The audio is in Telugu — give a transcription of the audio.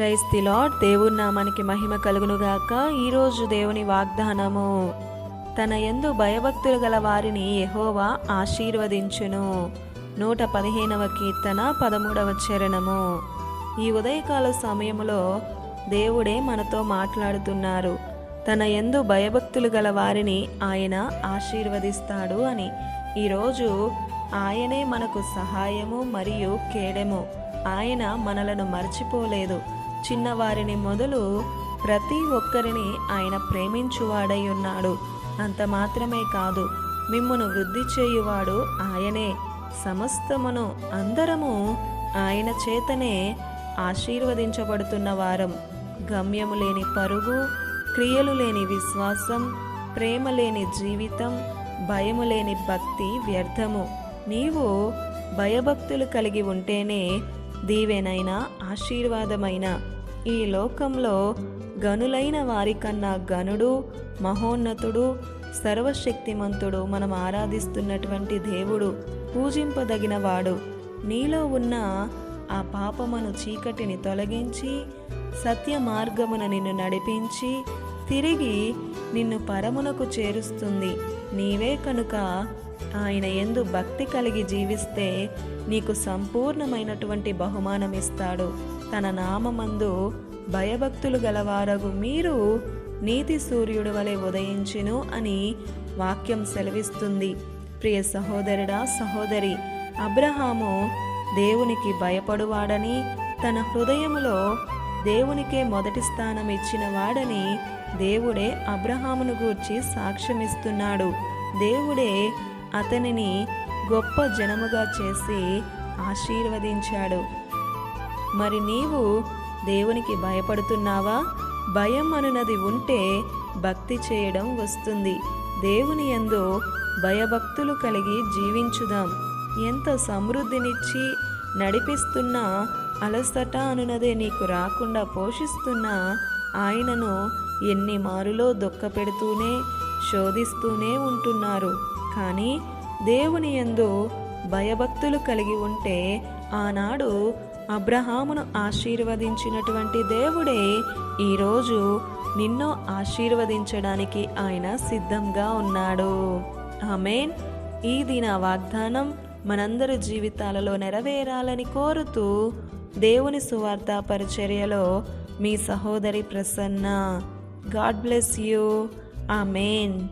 ప్రైస్ ది లార్డ్ దేవుని నామానికి మహిమ కలుగునుగాక. ఈరోజు దేవుని వాగ్దానము తన ఎందు భయభక్తులు గల వారిని యహోవా ఆశీర్వదించును. నూట పదిహేనవ కీర్తన పదమూడవ చరణము. ఈ ఉదయకాల సమయంలో దేవుడే మనతో మాట్లాడుతున్నారు. తన ఎందు భయభక్తులు గల వారిని ఆయన ఆశీర్వదిస్తాడు అని. ఈరోజు ఆయనే మనకు సహాయము మరియు కేడెము. ఆయన మనలను మర్చిపోలేదు. చిన్నవారిని మొదలు ప్రతి ఒక్కరిని ఆయన ప్రేమించువాడై ఉన్నాడు. అంత మాత్రమే కాదు మిమ్మును వృద్ధి చేయువాడు ఆయనే. సమస్తమును అందరము ఆయన చేతనే ఆశీర్వదించబడుతున్న వారం. గమ్యము లేని పరుగు క్రియలు లేని విశ్వాసం ప్రేమ లేని జీవితం భయము లేని భక్తి వ్యర్థము. నీవు భయభక్తులు కలిగి ఉంటేనే దీవెనైన ఆశీర్వాదమైన ఈ లోకంలో గనులైన వారికన్నా గనుడు మహోన్నతుడు సర్వశక్తిమంతుడు మనం ఆరాధిస్తున్నటువంటి దేవుడు పూజింపదగినవాడు. నీలో ఉన్న ఆ పాపమును చీకటిని తొలగించి సత్య మార్గమున నిన్ను నడిపించి తిరిగి నిన్ను పరమునకు చేరుస్తుంది. నీవే కనుక ఆయన ఎందు భక్తి కలిగి జీవిస్తే నీకు సంపూర్ణమైనటువంటి బహుమానం ఇస్తాడు. తన నామమందు భయభక్తులు గలవారగు మీరు నీతి సూర్యుడు వలె ఉదయించును అని వాక్యం సెలవిస్తుంది. ప్రియ సహోదరుడా సహోదరి అబ్రహాము దేవునికి భయపడువాడని తన హృదయములో దేవునికే మొదటి స్థానం ఇచ్చిన వాడని దేవుడే అబ్రహామును గూర్చి సాక్ష్యమిస్తున్నాడు. దేవుడే అతనిని గొప్ప జనముగా చేసి ఆశీర్వదించాడు. మరి నీవు దేవునికి భయపడుతున్నావా? భయం అనున్నది ఉంటే భక్తి చేయడం వస్తుంది. దేవుని యందు భయభక్తులు కలిగి జీవించుదాం. ఎంత సమృద్ధినిచ్చి నడిపిస్తున్నా అలసట అనునదే నీకు రాకుండా పోషిస్తున్న ఆయనను ఎన్ని మారులో దుఃఖపెడుతూనే శోధిస్తూనే ఉంటున్నారు. కానీ దేవుని యందు భయభక్తులు కలిగి ఉంటే ఆనాడు అబ్రహామును ఆశీర్వదించినటువంటి దేవుడే ఈరోజు నిన్ను ఆశీర్వదించడానికి ఆయన సిద్ధంగా ఉన్నాడు. ఆమెన్. ఈ దిన వాగ్దానం మనందరి జీవితాలలో నెరవేరాలని కోరుతూ దేవుని సువార్త పరిచర్యలో మీ సహోదరి Prasanna. God bless you. Amen.